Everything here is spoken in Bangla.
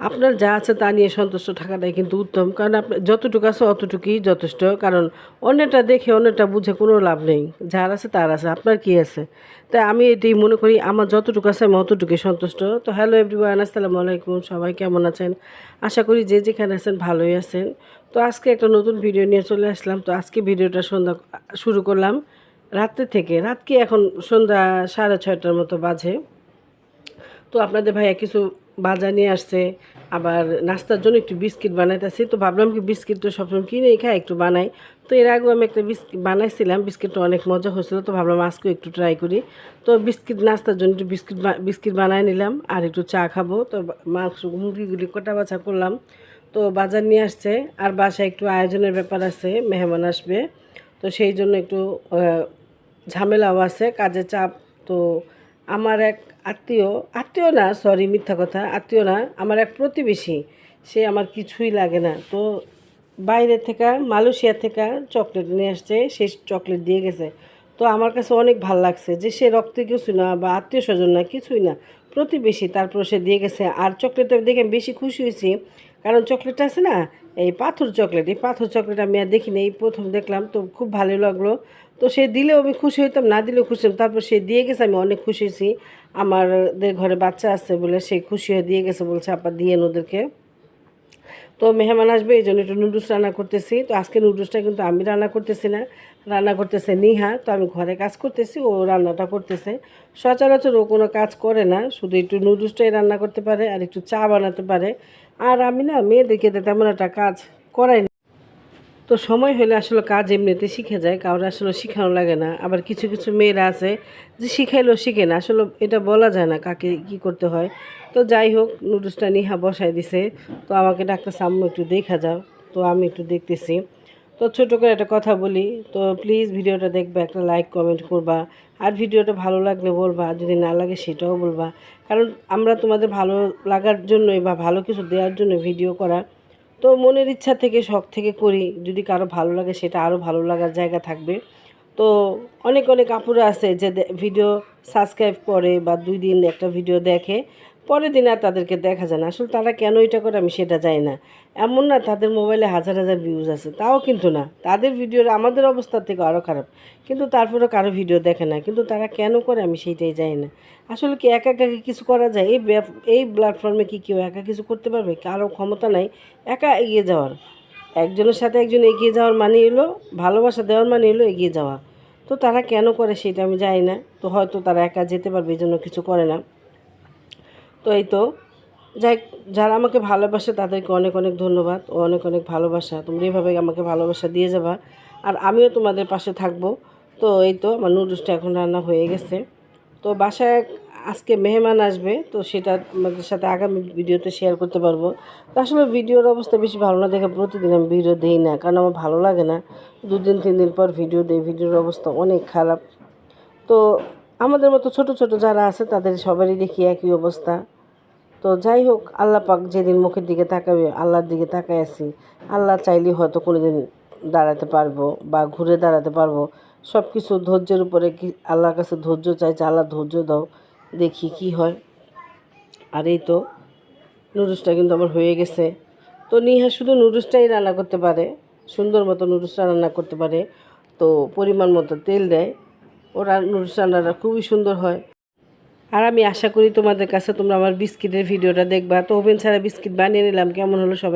আপনার যা আছে তা নিয়ে সন্তুষ্ট থাকাটাই কিন্তু উত্তম। কারণ আপনার যতটুকু আছে অতটুকুই যথেষ্ট। কারণ অন্যটা দেখে অন্যটা বুঝে কোনো লাভ নেই। যার আছে তার আছে। আপনার কি আছে? তাই আমি এটি মনে করি, আমার যতটুকু আছে আমি অতটুকুই সন্তুষ্ট। তো হ্যালো এভরিওয়ান, আসসালামু আলাইকুম। সবাই কেমন আছেন? আশা করি যে যেখানে আছেন ভালোই আছেন। তো আজকে একটা নতুন ভিডিও নিয়ে চলে আসলাম। তো আজকে ভিডিওটা সন্ধ্যা শুরু করলাম রাত্রে থেকে। রাত কি এখন সন্ধ্যা সাড়ে ছয়টার মতো বাজে। তো আপনাদের ভাইয়া কিছু বাজার নিয়ে আসছে, আবার নাস্তার জন্য একটু বিস্কিট বানাইতেছি। তো ভাবলাম কি বিস্কিট তো সবসময় কিনেই খাই একটু বানাই। তো এর আগেও আমি একটা বিস্কিট বানাইছিলাম, বিস্কিটটা অনেক মজা হয়েছিল। তো ভাবলাম আজকেও একটু ট্রাই করি। তো বিস্কিট, নাস্তার জন্য একটু বিস্কিট বিস্কিট বানাই নিলাম আর একটু চা খাব। তো মাংস, মুরগিগুলি কোটা বাছা করলাম। তো বাজার নিয়ে আসছে, আর বাসায় একটু আয়োজনের ব্যাপার আছে, মেহমান আসবে। তো সেই জন্য একটু ঝামেলাও আছে, কাজের চাপ। তো আমার এক আত্মীয় আত্মীয় না সরি মিথ্যা কথা, আত্মীয় না, আমার এক প্রতিবেশী, সে আমার কিছুই লাগে না। তো বাইরে থেকে, মালয়েশিয়া থেকে চকলেট নিয়ে আসছে সেই চকলেট দিয়ে গেছে। তো আমার কাছে অনেক ভালো লাগছে যে সে রক্তে কিছু না বা আত্মীয় স্বজন না, কিছুই না, প্রতিবেশী, তারপর সে দিয়ে গেছে। আর চকলেটটা দেখে আমি বেশি খুশি হয়েছি, কারণ চকলেটটা আছে না, এই পাথর চকলেট, এই পাথর চকলেট আমি আর দেখিনি, এই প্রথম দেখলাম, তো খুব ভালো লাগল। তো সে দিলেও আমি খুশি হইতাম, না দিলেও খুশি হতাম তারপর সে দিয়ে গেছে, আমি অনেক খুশি হয়েছি। আমাদের ঘরে বাচ্চা আছে বলে সে খুশি হয়ে দিয়ে গেছে, বলছে, আপা দিয়েন ওদেরকে। তো মেহমান আসবে, এই জন্য একটু নুডলস রান্না করতেছি। তো আজকে নুডলসটা কিন্তু আমি রান্না করতেছি না, রান্না করতেছে নিহা। তো আমি ঘরে কাজ করতেছি, ও রান্নাটা করতেছে। সচরাচর ও কোনো কাজ করে না, শুধু একটু নুডলসটাই রান্না করতে পারে আর একটু চা বানাতে পারে। আর আমি না, মেয়েদেরকে তেমন একটা কাজ করাই না। তো সময় হলে আসলে কাজ এমনিতে শিখে যায়, কারোর আসলে শেখানো লাগে না। আবার কিছু কিছু মেয়েরা আছে যে শিখাইলেও শিখে না, আসলে এটা বলা যায় না কাকে কি করতে হয়। তো যাই হোক, নুডলসটা নিহা বসাই দিছে, তো আমাকে ডাক্তার সাম্মু একটু দেখা যাও। তো আমি একটু দেখতেছি। তো ছোটো করে একটা কথা বলি, তো প্লিজ ভিডিওটা দেখবে, একটা লাইক কমেন্ট করবা। আর ভিডিওটা ভালো লাগলে বলবা যদি না লাগে সেটাও বলবা। কারণ আমরা তোমাদের ভালো লাগার জন্যই বা ভালো কিছু দেওয়ার জন্য ভিডিও করা। তো মনের ইচ্ছা থেকে, শখ থেকে করি। যদি কারও ভালো লাগে, সেটা আরও ভালো লাগার জায়গা থাকবে। তো অনেক অনেক আপুরা আছে যে ভিডিও সাবস্ক্রাইব করে বা দুই দিন একটা ভিডিও দেখে। পরের দিন আর তাদেরকে দেখা যায় না। আসলে তারা কেন এটা করে আমি সেটা যাই না। এমন না তাদের মোবাইলে হাজার হাজার ভিউজ আছে, তাও কিন্তু না। তাদের ভিডিওর আমাদের অবস্থা থেকে আরও খারাপ। কিন্তু তারপরেও কারও ভিডিও দেখে না। কিন্তু তারা কেন করে আমি সেইটাই যাই না। আসলে কি একা একা কিছু করা যায়? এই এই প্ল্যাটফর্মে কি কেউ একা কিছু করতে পারবে? কারও ক্ষমতা নাই একা এগিয়ে যাওয়ার। একজনের সাথে একজন এগিয়ে যাওয়ার মানে এলো, ভালোবাসা দেওয়ার মানে এলো এগিয়ে যাওয়া। তো তারা কেন করে সেটা আমি জানি না। তো হয়তো তারা একা যেতে পারবে, এই জন্য কিছু করে না। তো এই তো। যাই, যারা আমাকে ভালোবাসে তাদেরকে অনেক অনেক ধন্যবাদ ও অনেক অনেক ভালোবাসা। তোমরা এইভাবে আমাকে ভালোবাসা দিয়ে যাবা। আর আমিও তোমাদের পাশে থাকব। তো এই তো আমার নুডলসটা এখন রান্না হয়ে গেছে। তো বাসায় আজকে মেহমান আসবে, তো সেটা আমাদের সাথে আগামী ভিডিওতে শেয়ার করতে পারব। তো আসলে ভিডিওর অবস্থা বেশি ভালো না দেখে প্রতিদিন আমি ভিডিও দিই না, কারণ আমার ভালো লাগে না। দুদিন তিন দিন পর ভিডিও দিই, ভিডিওর অবস্থা অনেক খারাপ। তো আমাদের মতো ছোট ছোট যারা আছে তাদের সবারই দেখি একই অবস্থা। তো যাই হোক, আল্লাহ পাক যেদিন মুখের দিকে তাকাবে, আল্লাহর দিকে তাকায় আছি। আল্লাহ চাইলে হয়তো কোনো দিন দাঁড়াতে পারব বা ঘুরে দাঁড়াতে পারব। সব কিছু ধৈর্যের উপরে কি আল্লাহর কাছে ধৈর্য চাইছে, আল্লাহ ধৈর্য দাও, দেখি কি হয়। আর এই তো, নুডলসটা কিন্তু আমার হয়ে গেছে। তো নিহা শুধু নুডলসটাই রান্না করতে পারে, সুন্দর মতো নুডলসটা রান্না করতে পারে। তো পরিমাণ মতো তেল দেয়। ওরা নুডলস রান্নাটা খুবই সুন্দর হয়। আর আমি আশা করি তোমাদের কাছে তোমরা আমার বিস্কিটের ভিডিওটা দেখবা। তো ওভেন ছাড়া বিস্কিট বানিয়ে নিলাম। কেমন হলো সবাই